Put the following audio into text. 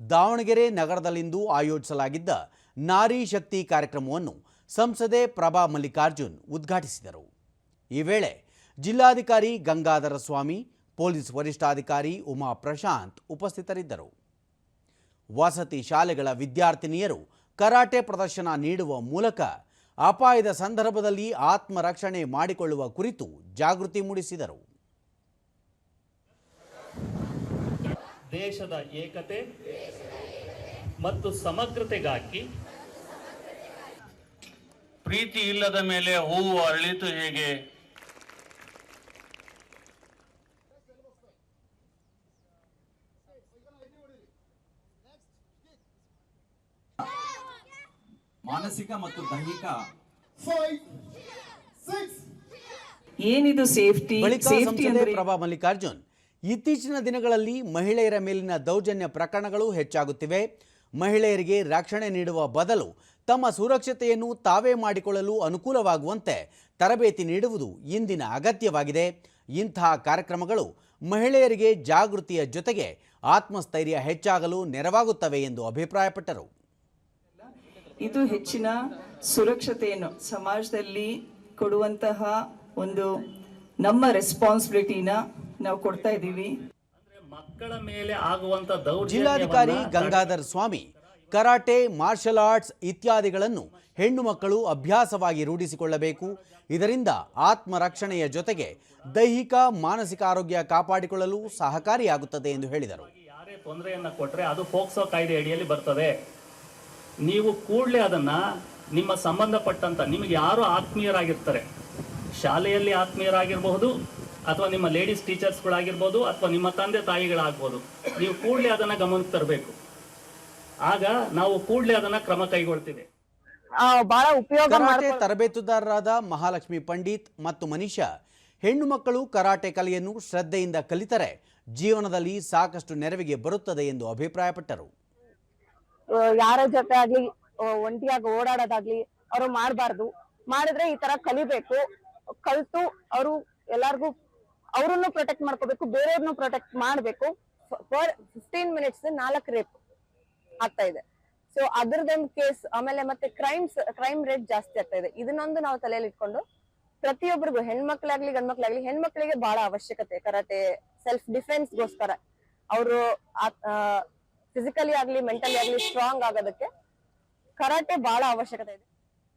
ದಾವಣಗೆರೆ ನಗರದಲ್ಲಿಂದು ಆಯೋಜಿಸಲಾಗಿದ್ದ ನಾರಿ ಶಕ್ತಿ ಕಾರ್ಯಕ್ರಮವನ್ನು ಸಂಸದೆ ಪ್ರಭಾ ಮಲ್ಲಿಕಾರ್ಜುನ್ ಉದ್ಘಾಟಿಸಿದರು. ಈ ವೇಳೆ ಜಿಲ್ಲಾಧಿಕಾರಿ ಗಂಗಾಧರ ಸ್ವಾಮಿ, ಪೊಲೀಸ್ ವರಿಷ್ಠಾಧಿಕಾರಿ ಉಮಾ ಪ್ರಶಾಂತ್ ಉಪಸ್ಥಿತರಿದ್ದರು. ವಸತಿ ಶಾಲೆಗಳ ವಿದ್ಯಾರ್ಥಿನಿಯರು ಕರಾಟೆ ಪ್ರದರ್ಶನ ನೀಡುವ ಮೂಲಕ ಅಪಾಯದ ಸಂದರ್ಭದಲ್ಲಿ ಆತ್ಮರಕ್ಷಣೆ ಮಾಡಿಕೊಳ್ಳುವ ಕುರಿತು ಜಾಗೃತಿ ಮೂಡಿಸಿದರು. ದೇಶದ ಏಕತೆ ಮತ್ತು ಸಮಗ್ರತೆಗಾಗಿ ಪ್ರೀತಿ ಇಲ್ಲದ ಮೇಲೆ ಹೂವು ಅರಳಿತು ಹೇಗೆ? ಮಾನಸಿಕ ಮತ್ತು ದೈಹಿಕ ಏನಿದು ಸೇಫ್ಟಿ? ಸೇಫ್ಟಿ ಅಂದ್ರೆ ಪ್ರಭಾ ಮಲ್ಲಿಕಾರ್ಜುನ್. ಇತ್ತೀಚಿನ ದಿನಗಳಲ್ಲಿ ಮಹಿಳೆಯರ ಮೇಲಿನ ದೌರ್ಜನ್ಯ ಪ್ರಕರಣಗಳು ಹೆಚ್ಚಾಗುತ್ತಿವೆ. ಮಹಿಳೆಯರಿಗೆ ರಕ್ಷಣೆ ನೀಡುವ ಬದಲು ತಮ್ಮ ಸುರಕ್ಷತೆಯನ್ನು ತಾವೇ ಮಾಡಿಕೊಳ್ಳಲು ಅನುಕೂಲವಾಗುವಂತೆ ತರಬೇತಿ ನೀಡುವುದು ಇಂದಿನ ಅಗತ್ಯವಾಗಿದೆ. ಇಂತಹ ಕಾರ್ಯಕ್ರಮಗಳು ಮಹಿಳೆಯರಿಗೆ ಜಾಗೃತಿಯ ಜೊತೆಗೆ ಆತ್ಮಸ್ಥೈರ್ಯ ಹೆಚ್ಚಾಗಲು ನೆರವಾಗುತ್ತವೆ ಎಂದು ಅಭಿಪ್ರಾಯಪಟ್ಟರು. ಇದು ಹೆಚ್ಚಿನ ಸುರಕ್ಷತೆಯನ್ನು ಸಮಾಜದಲ್ಲಿ ಕೊಡುವಂತಹ ಒಂದು ನಮ್ಮ ರೆಸ್ಪಾನ್ಸಿಬಿಲಿಟಿನ ನಾವು ಕೊಡ್ತಾ ಇದ್ದೀವಿ. ಅಂದ್ರೆ ಮಕ್ಕಳ ಮೇಲೆ ಆಗುವಂತ ಜಿಲ್ಲಾಧಿಕಾರಿ Gangadhar Swamy karate martial arts ಇತ್ಯಾದಿಗಳನ್ನು ಹೆಣ್ಣು ಮಕ್ಕಳು ಅಭ್ಯಾಸವಾಗಿ ರೂಢಿಸಿಕೊಳ್ಳಬೇಕು. ಇದರಿಂದ ಆತ್ಮರಕ್ಷಣೆಯ ಜೊತೆಗೆ ದೈಹಿಕ ಮಾನಸಿಕ ಆರೋಗ್ಯ ಕಾಪಾಡಿಕೊಳ್ಳಲು ಸಹಕಾರಿಯಾಗುತ್ತದೆ ಎಂದು ಹೇಳಿದರು. ಯಾರೇ ತೊಂದರೆಯನ್ನು ಕೊಟ್ಟರೆ ಅದು ಫೋಕ್ಸೋ ಕಾಯ್ದೆ ಅಡಿಯಲ್ಲಿ ಬರ್ತದೆ. ನೀವು ಕೂಡಲೇ ಅದನ್ನು ನಿಮ್ಮ ಸಂಬಂಧಪಟ್ಟಂತ ನಿಮಗೆ ಯಾರು ಆತ್ಮೀಯರಾಗಿರ್ತಾರೆ. ಶಾಲೆಯಲ್ಲಿ ಆತ್ಮೀಯರಾಗಿರಬಹುದು ಅಥವಾ ನಿಮ್ಮ ಲೇಡೀಸ್ ಟೀಚರ್ಸ್ಗಳಾಗಿರ್ಬೋದು ಅಥವಾ ನಿಮ್ಮ ತಂದೆ ತಾಯಿಗಳಾಗ್ಬೋದು ನೀವು ಕೂಡಲೇ ಅದನ್ನ ಗಮನಕ್ಕೆ ತರಬೇಕು. ಆಗ ನಾವು ಕೂಡಲೇ ಅದನ್ನ ಕ್ರಮ ಕೈಗೊಳ್ತೀವಿ. ಆ, ಬಹಳ ಉಪಯೋಗ ಕರಾಟೆ ತರಬೇತುದಾರರಾದ ಮಹಾಲಕ್ಷ್ಮಿ ಪಂಡಿತ್ ಮತ್ತು ಮನೀಷಾ ಹೆಣ್ಣು ಮಕ್ಕಳು ಕರಾಟೆ ಕಲೆಯನ್ನು ಶ್ರದ್ಧೆಯಿಂದ ಕಲಿತರೆ ಜೀವನದಲ್ಲಿ ಸಾಕಷ್ಟು ನೆರವಿಗೆ ಬರುತ್ತದೆ ಎಂದು ಅಭಿಪ್ರಾಯಪಟ್ಟರು. ಯಾರ ಜೊತೆ ಆಗ್ಲಿ ಒಂಟಿಯಾಗಿ ಓಡಾಡೋದಾಗ್ಲಿ ಅವರು ಮಾಡಬಾರ್ದು. ಮಾಡಿದ್ರೆ ಈ ತರ ಕಲಿಬೇಕು. ಕಲ್ತು ಅವರು ಎಲ್ಲಾರ್ಗು ಅವ್ರನ್ನು ಪ್ರೊಟೆಕ್ಟ್ ಮಾಡ್ಕೋಬೇಕು, ಬೇರೆಯವ್ರನ್ನು ಪ್ರೊಟೆಕ್ಟ್ ಮಾಡ್ಬೇಕು. ಫಾರ್ ಫಿಫ್ಟೀನ್ ಮಿನಿಟ್ಸ್ ನಾಲ್ಕು ರೇಪ್ ಆಗ್ತಾ ಇದೆ. ಸೊ ಅದರದೊಂದು ಕೇಸ್ ಆಮೇಲೆ ಮತ್ತೆ ಕ್ರೈಮ್ಸ್ ಕ್ರೈಮ್ ರೇಟ್ ಜಾಸ್ತಿ ಆಗ್ತಾ ಇದೆ. ಇದನ್ನೊಂದು ನಾವು ತಲೆಯಲ್ಲಿ ಇಟ್ಕೊಂಡು ಪ್ರತಿಯೊಬ್ಬರಿಗೂ, ಹೆಣ್ಮಕ್ಳಾಗ್ಲಿ, ಗಂಡ್ಮಕ್ಳಾಗ್ಲಿ, ಹೆಣ್ಮಕ್ಳಿಗೆ ಬಹಳ ಅವಶ್ಯಕತೆ. ಕರಾಟೆ ಸೆಲ್ಫ್ ಡಿಫೆನ್ಸ್ ಗೋಸ್ಕರ. ಅವರು ಫಿಸಿಕಲಿ ಆಗ್ಲಿ ಮೆಂಟಲಿ ಆಗ್ಲಿ ಸ್ಟ್ರಾಂಗ್ ಆಗೋದಕ್ಕೆ ಕರಾಟೆ ಬಹಳ ಅವಶ್ಯಕತೆ ಇದೆ.